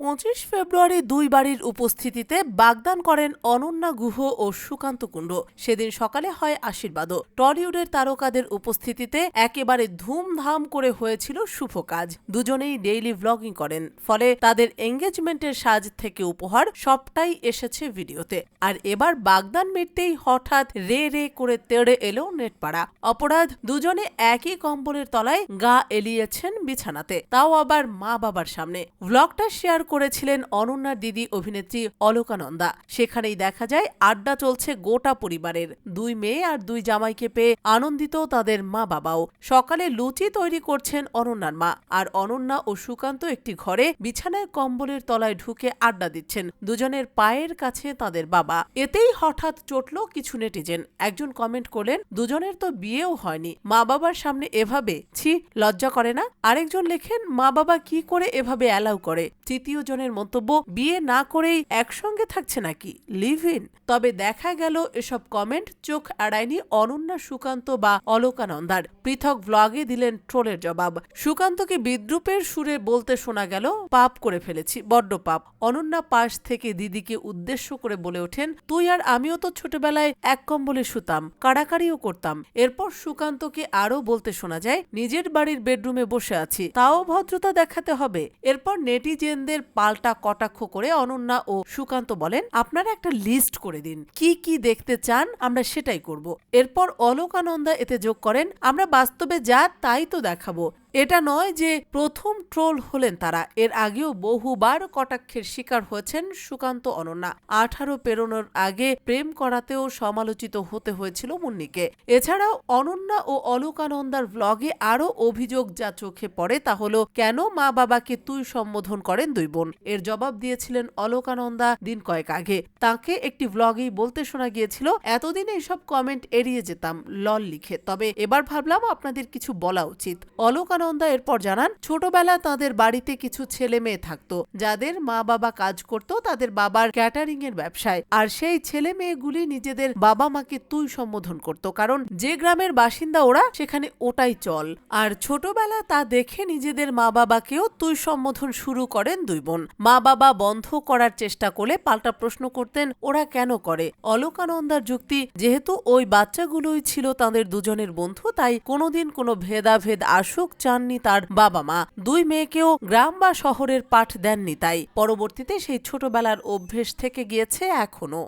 পঁচিশ ফেব্রুয়ারি দুই বাড়ির উপস্থিতিতে বাগদান করেন অনন্যা গুহ ও সুকান্ত কুণ্ড। সেদিন সকালে হয় আশীর্বাদও। টলিউডের তারকাদের উপস্থিতিতে একেবারে ধুমধাম করে হয়েছিল শুভ কাজ। দুজনেই ডেইলি ভ্লগিং করেন। ফলে তাদের এঙ্গেজমেন্টের সাজ থেকে উপহার সবটাই এসেছে ভিডিওতে। আর এবার বাগদান মিটতেই হঠাৎ রে রে করে তেড়ে এলো নেটপাড়া। অপরাধ দুজনে একই কম্বলের তলায় গা এলিয়েছেন বিছানাতে। তাও আবার মা বাবার সামনে। ভ্লগটা শেয়ার করেছিলেন অনন্যার দিদি, অভিনেত্রী অলকানন্দা। সেখানেই দেখা যায়, আড্ডা চলছে গোটা পরিবারের। দুই মেয়ে আর দুই জামাইকে পেয়ে আনন্দিত তাদের মা বাবাও সকালে লুচি তৈরি করছেন অনন্যার মা আর অনন্যা ও সুকান্ত একটি ঘরে বিছানায় কম্বলের তলায় ঢুকে আড্ডা দিচ্ছেন। দুজনের পায়ের কাছে তাদের বাবা। এতেই হঠাৎ চটল কিছু নেটিজেন। একজন কমেন্ট করলেন, দুজনের তো বিয়েও হয়নি। মা বাবার সামনে এভাবে? ছি, লজ্জা করে না? আরেকজন লেখেন মা বাবা কি করে এভাবে অ্যালাউ করে? তৃতীয় জনের মন্তব্য বিয়ে না করেই একসঙ্গে থাকছে নাকি লিভ ইন? তবে দেখা গেল এসব কমেন্ট চোখ এড়ায়নি অনন্যা, সুকান্ত বা অলকানন্দার। পৃথক ভ্লগে দিলেন ট্রোলের জবাব। সুকান্তকে বিদ্রুপের সুরে বলতে শোনা গেল, পাপ করে ফেলেছি, বড্ড পাপ। অনন্যা পাশ থেকে দিদিকে উদ্দেশ্য করে বলে ওঠেন, তুই আর আমিও তো ছোটবেলায় এক কম্বলে শুতাম, কাড়াকাড়িও করতাম। এরপর সুকান্তকে আরও বলতে শোনা যায়, নিজের বাড়ির বেডরুমে বসে আছি, তাও ভদ্রতা দেখাতে হবে। এরপর নেটিজেনদের পাল্টা কটাক্ষ করে অনন্যা ও সুকান্ত বলেন, আপনারা একটা লিস্ট করে দিন। কি কি দেখতে চান, আমরা সেটাই করব। এরপর অলোকানন্দা এতে যোগ করেন, আমরা বাস্তবে যা, তাই তো দেখাবো। এটা নয় যে প্রথম ট্রোল হলেন তারা। এর আগেও বহুবার কটাক্ষের শিকার হয়েছেন সুকান্ত অনন্যা। আঠারো পেরোনোর আগে প্রেম করাতেও সমালোচিত হতে হয়েছিল মুন্নিকে। এছাড়াও অনন্যা ও অলোকানন্দার ব্লগে আরও অভিযোগ যা চোখে পড়ে তা হলো, কেন মা বাবাকে তুই সম্বোধন করেন দুই বোন? এর জবাব দিয়েছিলেন অলোকানন্দা দিন কয়েক আগে। তাকে একটি ব্লগেই বলতে শোনা গিয়েছিল, এতদিন এইসব কমেন্ট এড়িয়ে যেতাম, লল লিখে। তবে এবার ভাবলাম আপনাদের কিছু বলা উচিত। অলকানন্দা এরপর জানান ছোটবেলা তাদের বাড়িতে কিছু ছেলে মেয়ে থাকতো। যাদের মা বাবা কাজ করত, তাদের বাবার ক্যাটারিং এর ব্যবসায়। আর সেই ছেলে মেয়েগুলি নিজেদের বাবা মাকে তুই সম্বোধন করত। কারণ যে গ্রামের বাসিন্দা ওরা, সেখানে ওটাই চল। আর ছোটবেলা তা দেখে নিজেদের মা বাবাকেও তুই সম্বোধন শুরু করেন দুই বোন। মা বাবা বন্ধ করার চেষ্টা করলে পাল্টা প্রশ্ন করতেন, ওরা কেন করে? অলোকানন্দার যুক্তি, যেহেতু ওই বাচ্চাগুলোই ছিল তাদের দুজনের বন্ধু, তাই কোনোদিন কোনো ভেদাভেদ আসুক চাননি তার বাবা মা। দুই মেয়েকেও গ্রাম বা শহরের পাঠ দেননি তাই। পরবর্তীতে সেই ছোটবেলার অভ্যেস থেকে গিয়েছে এখনও।